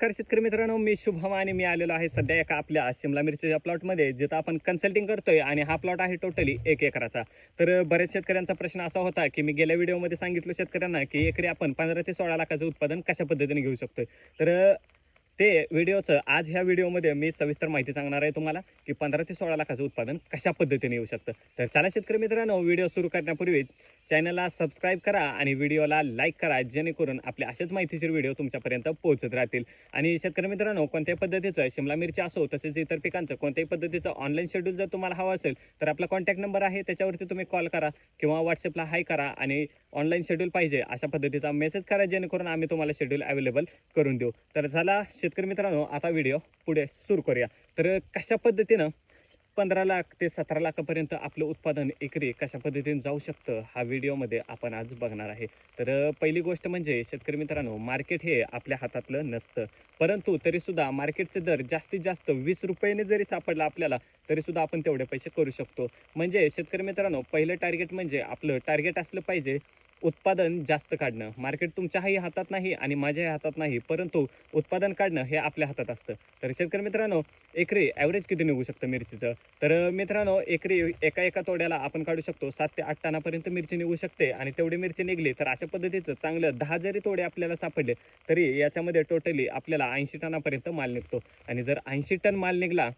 नमस्कार शेतकरी मित्रांनो मी शुभम आणि मी आलेलो आहे सध्या एका आपल्या शिमला मिरचीच्या प्लॉटमध्ये जिथं आपण कन्सल्टिंग करतोय आणि हा प्लॉट आहे टोटली एक एकराचा. तर बऱ्याच शेतकऱ्यांचा प्रश्न असा होता की मी गेल्या व्हिडिओमध्ये सांगितलं शेतकऱ्यांना की एकरी आपण पंधरा ते सोळा लाखाचं उत्पादन कशा पद्धतीने घेऊ शकतोय? तर ते व्हिडिओचं आज ह्या व्हिडिओमध्ये मी सविस्तर माहिती सांगणार आहे तुम्हाला की पंधरा ते सोळा लाखाचं उत्पादन कशा पद्धतीने येऊ शकतं. तर चला शेतकरी मित्रांनो व्हिडिओ सुरू करण्यापूर्वी चॅनलला सबस्क्राईब करा आणि व्हिडिओला लाईक करा जेणेकरून आपले असेच माहितीशीर व्हिडिओ तुमच्यापर्यंत पोहोचत राहतील. आणि शेतकरी मित्रांनो कोणत्याही पद्धतीचं शिमला मिरची असो तसेच इतर पिकांचं कोणत्याही पद्धतीचं ऑनलाईन शेड्यूल जर तुम्हाला हवं असेल तर आपला कॉन्टॅक्ट नंबर आहे त्याच्यावरती तुम्ही कॉल करा किंवा व्हॉट्सअपला हाय करा आणि ऑनलाईन शेड्यूल पाहिजे अशा पद्धतीचा मेसेज करा जेणेकरून आम्ही तुम्हाला शेड्यूल अवेलेबल करून देऊ. तर चला शेतकरी मित्रांनो आता व्हिडिओ पुढे सुरू करूया. तर कशा पद्धतीनं पंधरा लाख ते सतरा लाखापर्यंत आपलं उत्पादन एकरी कशा पद्धतीने जाऊ शकतं हा व्हिडिओमध्ये आपण आज बघणार आहे. तर पहिली गोष्ट म्हणजे शेतकरी मित्रांनो मार्केट हे आपल्या हातातलं नसतं. परंतु तरीसुद्धा मार्केटचे दर जास्तीत जास्त वीस रुपयाने जरी सापडला आपल्याला तरीसुद्धा आपण तेवढे पैसे करू शकतो. म्हणजे शेतकरी मित्रांनो पहिलं टार्गेट म्हणजे आपलं टार्गेट असलं पाहिजे उत्पादन जास्त काढणं. मार्केट तुमच्याही हातात नाही आणि माझ्याही हातात नाही परंतु उत्पादन काढणं हे आपल्या हातात असतं. तर शेतकरी मित्रांनो एकरी ॲव्हरेज किती निघू शकतं मिरचीचं? तर मित्रांनो एकरी एका एका तोड्याला आपण काढू शकतो सात ते आठ टनापर्यंत मिरची निघू शकते आणि तेवढी मिरची निघली तर अशा पद्धतीचं चांगलं दहा जरी तोडे आपल्याला सापडले तरी याच्यामध्ये टोटली आपल्याला ऐंशी टनापर्यंत माल निघतो. आणि जर ऐंशी टन माल निघला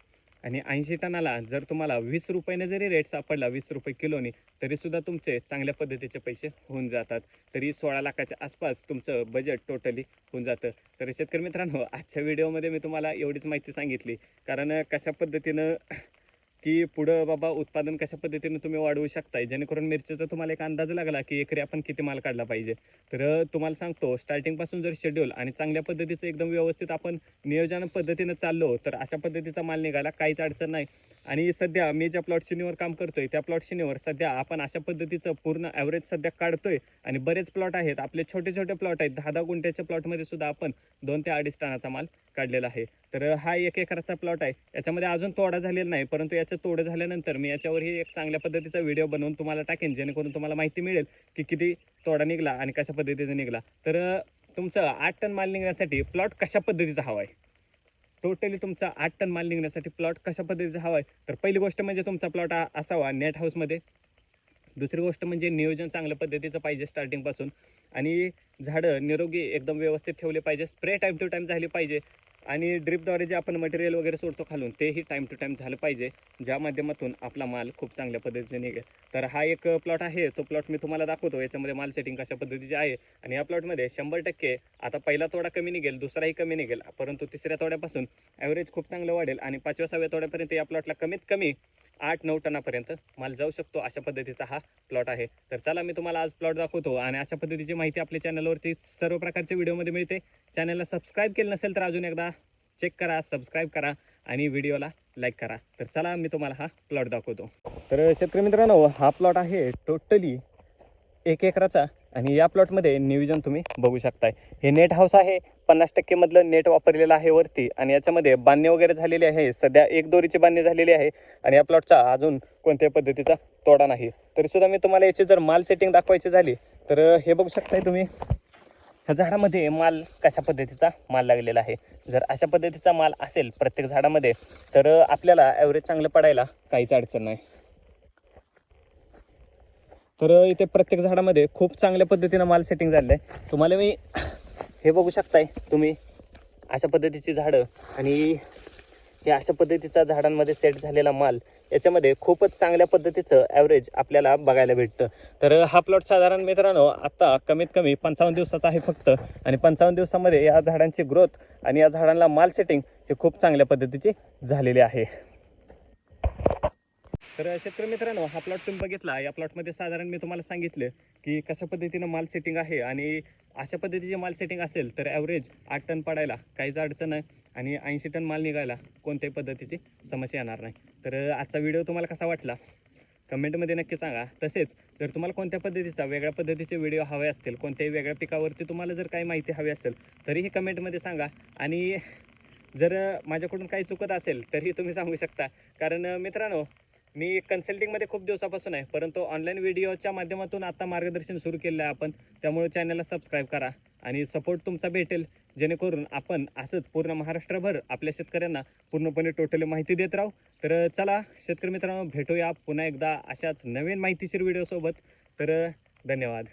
आणि ऐंशी टनाला जर तुम्हाला वीस रुपयाने जरी रेट सापडला वीस रुपये किलोने तरीसुद्धा तुमचे चांगल्या पद्धतीचे पैसे होऊन जातात. तरी सोळा लाखाच्या आसपास तुमचं बजेट टोटली होऊन जातं. तर शेतकरी मित्रांनो आजच्या व्हिडिओमध्ये मी तुम्हाला एवढीच माहिती सांगितली. कारण कशा पद्धतीनं की पुढं बाबा उत्पादन कशा पद्धतीनं तुम्ही वाढवू शकताय? जेणेकरून मिरचीचा तुम्हाला एक अंदाज लागला की एकरी आपण किती माल काढला पाहिजे. तर तुम्हाला सांगतो स्टार्टिंगपासून जर शेड्यूल आणि चांगल्या पद्धतीचं एकदम व्यवस्थित आपण नियोजन पद्धतीनं चाललो तर अशा पद्धतीचा माल निघाला काहीच अडचण नाही. आणि सध्या मी ज्या प्लॉट शिनीवर काम करतोय त्या प्लॉट शिनीवर सध्या आपण अशा पद्धतीचं पूर्ण ॲव्हरेज सध्या काढतोय. आणि बरेच प्लॉट आहेत आपले छोटे छोटे प्लॉट आहेत. दहा दहा गुंठ्याच्या प्लॉटमध्ये सुद्धा आपण दोन ते अडीच टनाचा माल काढलेला आहे. तर हा एक एकराचा प्लॉट आहे. याच्यामध्ये अजून तोडा झालेला नाही परंतु याचं तोडं झाल्यानंतर मी याच्यावरही एक चांगल्या पद्धतीचा व्हिडिओ बनवून तुम्हाला टाकेन जेणेकरून तुम्हाला माहिती मिळेल की किती तोडा निघाला आणि कशा पद्धतीचा निघाला. तर तुमचं आठ टन माल निघण्यासाठी प्लॉट कशा पद्धतीचा हवा आहे? टोटली तुमचा आठ टन माल निघण्यासाठी प्लॉट कशा पद्धतीचा हवा आहे? तर पहिली गोष्ट म्हणजे तुमचा प्लॉट असावा नेट हाऊसमध्ये दुसरी गोष्ट म्हणजे नियोजन चांगल्या पद्धतीचं पाहिजे स्टार्टिंगपासून आणि झाडं निरोगी एकदम व्यवस्थित ठेवले पाहिजे. स्प्रे टाईम टू टाईम झाली पाहिजे. आणि ड्रिपद्वारे जे आपण मटेरियल वगैरे सोडतो खालून तेही टाईम टू टाईम झालं पाहिजे ज्या माध्यमातून आपला माल खूप चांगल्या पद्धतीने निघेल. तर हा एक प्लॉट आहे तो प्लॉट मी तुम्हाला दाखवतो याच्यामध्ये माल सेटिंग कशा पद्धतीची आहे. आणि या प्लॉटमध्ये शंभर टक्के आता पहिला तोडा कमी निघेल दुसराही कमी निघेल परंतु तिसऱ्या तोड्यापासून ॲव्हरेज खूप चांगलं वाढेल. आणि पाचव्या सहाव्या तोड्यापर्यंत या प्लॉटला कमीत कमी आठ नऊ टनापर्यंत माल जाऊ शकतो अशा पद्धतीचा हा प्लॉट आहे. तर चला मी तुम्हाला आज प्लॉट दाखवतो. आणि अशा पद्धतीची माहिती आपल्या चॅनलवरती सर्व प्रकारच्या व्हिडिओमध्ये मिळते. चॅनलला सबस्क्राईब केलं नसेल तर अजून एकदा चेक करा सबस्क्राईब करा आणि व्हिडिओला लाईक करा. तर चला मी तुम्हाला हा प्लॉट दाखवतो. तर शेतकरी मित्रांनो हा प्लॉट आहे टोटली एक एकराचा आणि या प्लॉटमध्ये नियोजन तुम्ही बघू शकताय. हे नेट हाऊस आहे पन्नास टक्केमधलं नेट वापरलेलं आहे वरती आणि याच्यामध्ये बांधणे वगैरे झालेले आहे. सध्या एक दोरीची बांधणी झालेली आहे आणि या प्लॉटचा अजून कोणत्याही पद्धतीचा तोडा नाही. तरीसुद्धा मी तुम्हाला याची जर माल सेटिंग दाखवायची झाली तर हे बघू शकताय तुम्ही. ह्या झाडामध्ये माल कशा पद्धतीचा माल लागलेला आहे? जर अशा पद्धतीचा माल असेल प्रत्येक झाडामध्ये तर आपल्याला ॲव्हरेज चांगलं पडायला काहीच अडचण नाही. तर इथे प्रत्येक झाडामध्ये खूप चांगल्या पद्धतीनं माल सेटिंग झालेलं आहे. तुम्हाला मी हे बघू शकताय तुम्ही अशा पद्धतीची झाडं आणि हे अशा पद्धतीचा झाडांमध्ये सेट झालेला माल याच्यामध्ये खूपच चांगल्या पद्धतीचं ॲव्हरेज आपल्याला बघायला भेटतं. तर हा प्लॉट साधारण मित्रांनो आत्ता कमीत कमी पंचावन्न दिवसाचा आहे फक्त. आणि पंचावन्न दिवसामध्ये या झाडांची ग्रोथ आणि या झाडांना माल सेटिंग हे खूप चांगल्या पद्धतीची झालेली आहे. तर शेतकरी मित्रांनो हा प्लॉट तुम्ही बघितला. या प्लॉटमध्ये साधारण मी तुम्हाला सांगितलं की कशा पद्धतीनं माल सेटिंग आहे आणि अशा पद्धतीचे माल सेटिंग असेल तर ॲव्हरेज आठ टन पडायला काहीच अडचण नाही. आणि ऐंशी टन माल निघायला कोणत्याही पद्धतीची समस्या येणार नाही. तर आजचा व्हिडिओ तुम्हाला कसा वाटला? कमेंटमध्ये नक्की सांगा. तसेच जर तुम्हाला कोणत्या पद्धतीचा वेगळ्या पद्धतीचे व्हिडिओ हवे असतील कोणत्याही वेगळ्या पिकावरती तुम्हाला जर काही माहिती हवी असेल तरीही कमेंटमध्ये सांगा. आणि जर माझ्याकडून काही चुकत असेल तरीही तुम्ही सांगू शकता. कारण मित्रांनो मी कन्सल्टिंगमध्ये खूप दिवसापासून आहे परंतु ऑनलाईन व्हिडिओच्या माध्यमातून आता मार्गदर्शन सुरू केलं आहे आपण. त्यामुळे चॅनलला सबस्क्राईब करा आणि सपोर्ट तुमचा भेटेल. जेणेकरून आपण असंच पूर्ण महाराष्ट्रभर आपल्या शेतकऱ्यांना पूर्णपणे टोटली माहिती देत राहू. तर चला शेतकरी मित्रांनो भेटूया पुन्हा एकदा अशाच नवीन माहितीशीर व्हिडिओसोबत तर धन्यवाद.